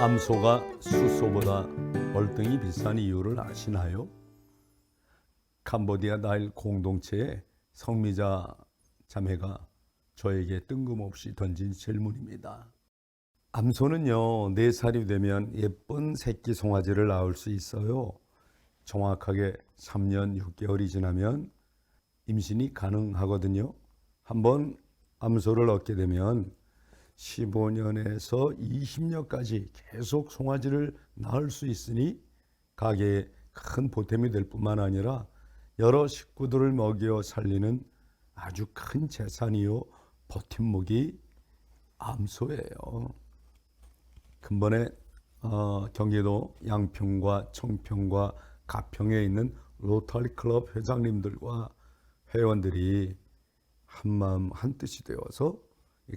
암소가 숫소보다 월등히 비싼 이유를 아시나요? 캄보디아 나일 공동체의 성미자 자매가 저에게 뜬금없이 던진 질문입니다. 암소는요, 네살이 되면 예쁜 새끼 송아지를 낳을 수 있어요. 정확하게 3년 6개월이 지나면 임신이 가능하거든요. 한번 암소를 얻게 되면 15년에서 20년까지 계속 송아지를 낳을 수 있으니 가게에 큰 보탬이 될 뿐만 아니라 여러 식구들을 먹여 살리는 아주 큰 재산이요 버팀목이 암소예요. 근본에 어, 경기도 양평과 청평과 가평에 있는 로터리 클럽 회장님들과 회원들이 한마음 한뜻이 되어서 이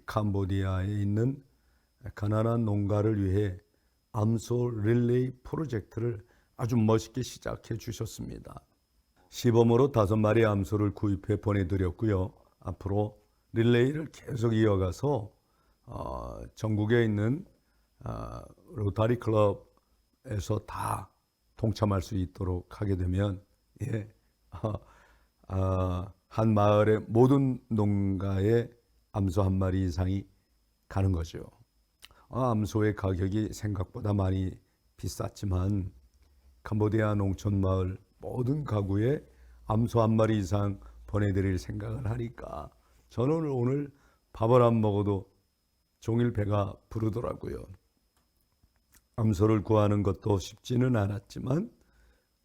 캄보디아에 있는 가난한 농가를 위해 암소 릴레이 프로젝트를 아주 멋있게 시작해 주셨습니다. 시범으로 다섯 마리 암소를 구입해 보내드렸고요. 앞으로 릴레이를 계속 이어가서 어, 전국에 있는 어, 로타리 클럽에서 다 동참할 수 있도록 하게 되면 예, 어, 어, 한 마을의 모든 농가에 암소 한 마리 이상이 가는 거죠. 아, 암소의 가격이 생각보다 많이 비쌌지만 캄보디아 농촌 마을 모든 가구에 암소 한 마리 이상 보내드릴 생각을 하니까 저는 오늘 밥을 안 먹어도 종일 배가 부르더라고요. 암소를 구하는 것도 쉽지는 않았지만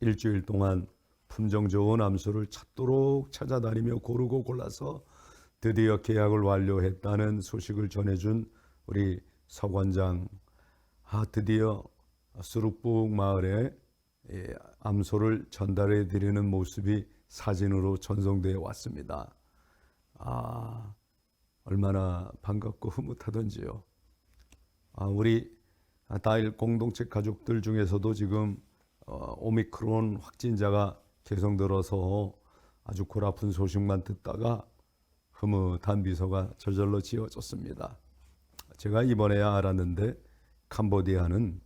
일주일 동안 품종 좋은 암소를 찾도록 찾아다니며 고르고 골라서 드디어 계약을 완료했다는 소식을 전해준 우리 서관장 아 드디어 수룩북 마을에 예, 암소를 전달해 드리는 모습이 사진으로 전송되어 왔습니다. 아 얼마나 반갑고 흐뭇하던지요. 아 우리 다일 공동체 가족들 중에서도 지금 어, 오미크론 확진자가 계속들어서 아주 골아픈 소식만 듣다가 흐뭇한 미소가 저절로 지어졌습니다. 제가 이번에야 알았는데 캄보디아는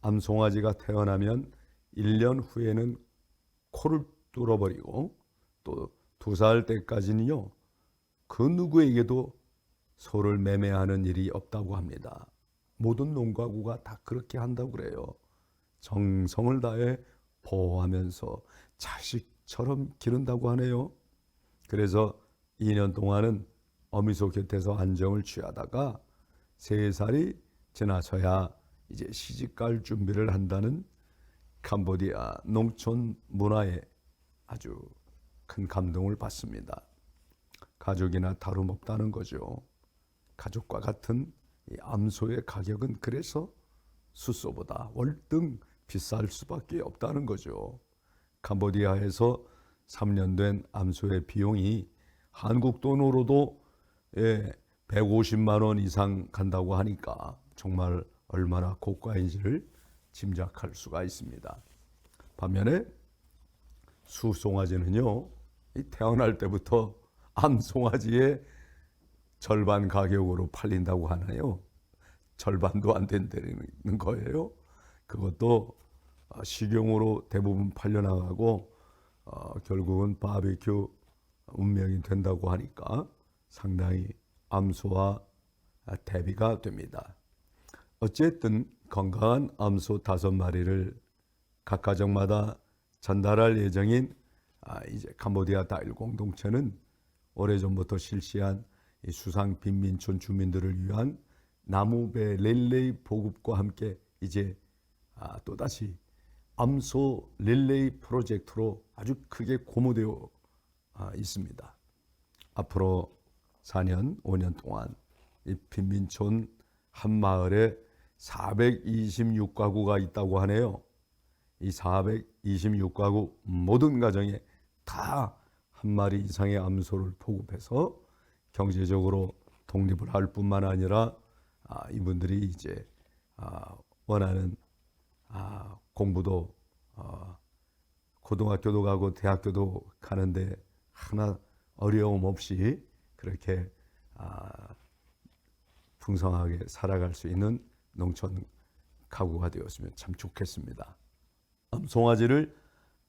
암송아지가 태어나면 1년 후에는 코를 뚫어버리고 또 두 살 때까지는요 그 누구에게도 소를 매매하는 일이 없다고 합니다. 모든 농가구가 다 그렇게 한다고 그래요. 정성을 다해 보호하면서 자식처럼 기른다고 하네요. 그래서 2년 동안은 어미소 곁에서 안정을 취하다가 세 살이 지나서야 이제 시집갈 준비를 한다는 캄보디아 농촌 문화에 아주 큰 감동을 받습니다. 가족이나 다름없다는 거죠. 가족과 같은 이 암소의 가격은 그래서 숫소보다 월등 비쌀 수밖에 없다는 거죠. 캄보디아에서 3년 된 암소의 비용이 한국 돈으로도 예, 150만 원 이상 간다고 하니까 정말 얼마나 고가인지를 짐작할 수가 있습니다. 반면에 수송아지는요, 이 태어날 때부터 암송아지의 절반 가격으로 팔린다고 하나요? 절반도 안 된다는 거예요. 그것도 어, 식용으로 대부분 팔려나가고 어, 결국은 바베큐 운명이 된다고 하니까 상당히 암소와 대비가 됩니다. 어쨌든 건강한 암소 다섯 마리를 각 가정마다 전달할 예정인 아, 이제 캄보디아 다일 공동체는 오래전부터 실시한 이 수상 빈민촌 주민들을 위한 나무배 릴레이 보급과 함께 이제 아, 또다시 암소 릴레이 프로젝트로 아주 크게 고무되어 아, 있습니다. 앞으로 4년, 5년 동안 이 빈민촌 한 마을에 426가구가 있다고 하네요. 이 426가구 모든 가정에 다 한 마리 이상의 암소를 보급해서 경제적으로 독립을 할 뿐만 아니라 아, 이분들이 이제 아, 원하는 아, 공부도 어, 고등학교도 가고 대학교도 가는데 하나 어려움 없이 그렇게 아, 풍성하게 살아갈 수 있는 농촌 가구가 되었으면 참 좋겠습니다. 음, 송아지를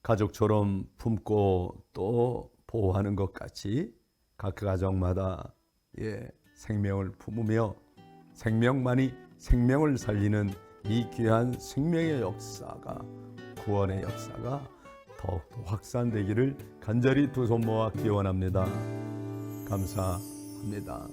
가족처럼 품고 또 보호하는 것 같이 각 가정마다 예, 생명을 품으며 생명만이 생명을 살리는 이 귀한 생명의 역사가 구원의 역사가 더욱더 확산되기를 간절히 두 손 모아 기원합니다. 감사합니다.